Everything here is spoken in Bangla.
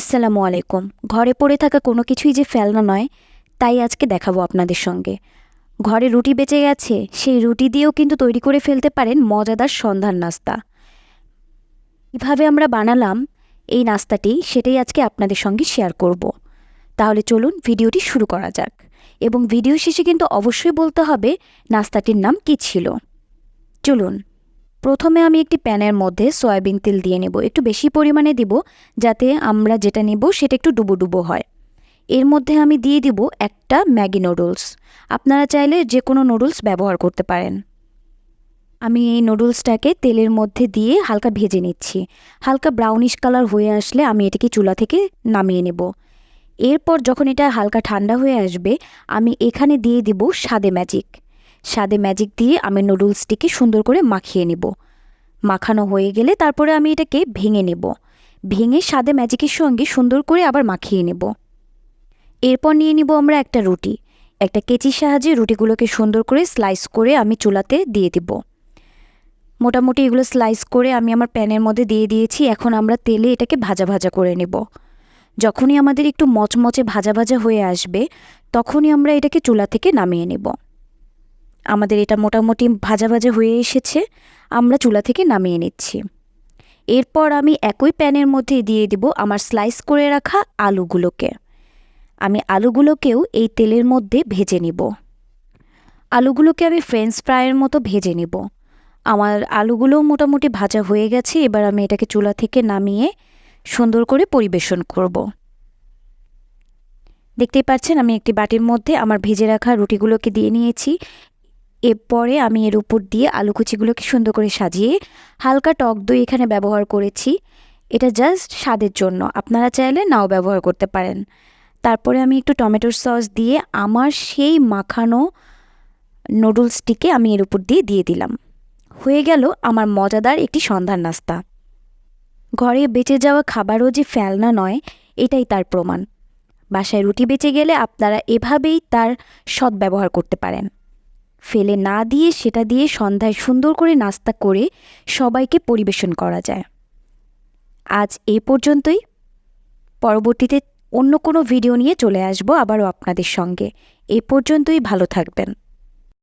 আসসালামু আলাইকুম। ঘরে পড়ে থাকা কোনো কিছুই যে ফেলনা নয়, তাই আজকে দেখাবো আপনাদের সঙ্গে। ঘরে রুটি বেঁচে গেছে, সেই রুটি দিয়েও কিন্তু তৈরি করে ফেলতে পারেন মজাদার সন্ধান নাস্তা। কীভাবে আমরা বানালাম এই নাস্তাটি, সেটাই আজকে আপনাদের সঙ্গে শেয়ার করব। তাহলে চলুন ভিডিওটি শুরু করা যাক। এবং ভিডিও শেষে কিন্তু অবশ্যই বলতে হবে, নাস্তাটির নাম কী ছিল? চলুন। প্রথমে আমি একটি প্যানের মধ্যে সয়াবিন তেল দিয়ে নেব। একটু বেশি পরিমাণে দিব যাতে আমরা যেটা নেব সেটা একটু ডুবো ডুবো হয়। এর মধ্যে আমি দিয়ে দিব একটা ম্যাগি নুডলস। আপনারা চাইলে যে কোনো নুডলস ব্যবহার করতে পারেন। আমি এই নুডলসটাকে তেলের মধ্যে দিয়ে হালকা ভেজে নিচ্ছি। হালকা ব্রাউনিশ কালার হয়ে আসলে আমি এটাকে চুলা থেকে নামিয়ে নেব। এরপর যখন এটা হালকা ঠান্ডা হয়ে আসবে, আমি এখানে দিয়ে দিব স্বাদে ম্যাজিক। স্বাদে ম্যাজিক দিয়ে আমি নুডলসটিকে সুন্দর করে মাখিয়ে নেব। মাখানো হয়ে গেলে তারপরে আমি এটাকে ভেঙে নেব। ভেঙে স্বাদে ম্যাজিকের সঙ্গে সুন্দর করে আবার মাখিয়ে নেব। এরপর নিয়ে নিব আমরা একটা রুটি। একটা কেচির সাহায্যে রুটিগুলোকে সুন্দর করে স্লাইস করে আমি চুলাতে দিয়ে দিব। মোটামুটি এগুলো স্লাইস করে আমি আমার প্যানের মধ্যে দিয়ে দিয়েছি। এখন আমরা তেলে এটাকে ভাজা ভাজা করে নেব। যখনই আমাদের একটু মচমচে ভাজা ভাজা হয়ে আসবে, তখনই আমরা এটাকে চুলা থেকে নামিয়ে নেব। আমাদের এটা মোটামুটি ভাজা ভাজা হয়ে এসেছে, আমরা চুলা থেকে নামিয়ে নিচ্ছি। এরপর আমি একই প্যানের মধ্যে দিয়ে দিব আমার স্লাইস করে রাখা আলুগুলোকে। আমি আলুগুলোকেও এই তেলের মধ্যে ভেজে নিব। আলুগুলোকে আমি ফ্রেঞ্চ ফ্রাইয়ের মতো ভেজে নিব। আমার আলুগুলোও মোটামুটি ভাজা হয়ে গেছে, এবার আমি এটাকে চুলা থেকে নামিয়ে সুন্দর করে পরিবেশন করব। দেখতেই পাচ্ছেন, আমি একটি বাটির মধ্যে আমার ভেজে রাখা রুটিগুলোকে দিয়ে নিয়েছি। এরপরে আমি এর উপর দিয়ে আলু কুচিগুলোকে সুন্দর করে সাজিয়ে হালকা টক দই এখানে ব্যবহার করেছি। এটা জাস্ট স্বাদের জন্য। আপনারা চাইলে নাও ব্যবহার করতে পারেন। তারপরে আমি একটু টমেটোর সস দিয়ে আমার সেই মাখানো নুডলসটিকে আমি এর উপর দিয়ে দিয়ে দিলাম। হয়ে গেল আমার মজাদার একটি সন্ধ্যার নাস্তা। ঘরে বেঁচে যাওয়া খাবারও যে ফেলনা নয়, এটাই তার প্রমাণ। বাসায় রুটি বেঁচে গেলে আপনারা এভাবেই তার সদ্ব্যবহার করতে পারেন। ফেলে না দিয়ে সেটা দিয়ে সন্ধ্যায় সুন্দর করে নাস্তা করে সবাইকে পরিবেশন করা যায়। আজ এ পর্যন্তই। পরবর্তীতে অন্য কোনো ভিডিও নিয়ে চলে আসব আবারও আপনাদের সঙ্গে। এ পর্যন্তই ভালো থাকবেন।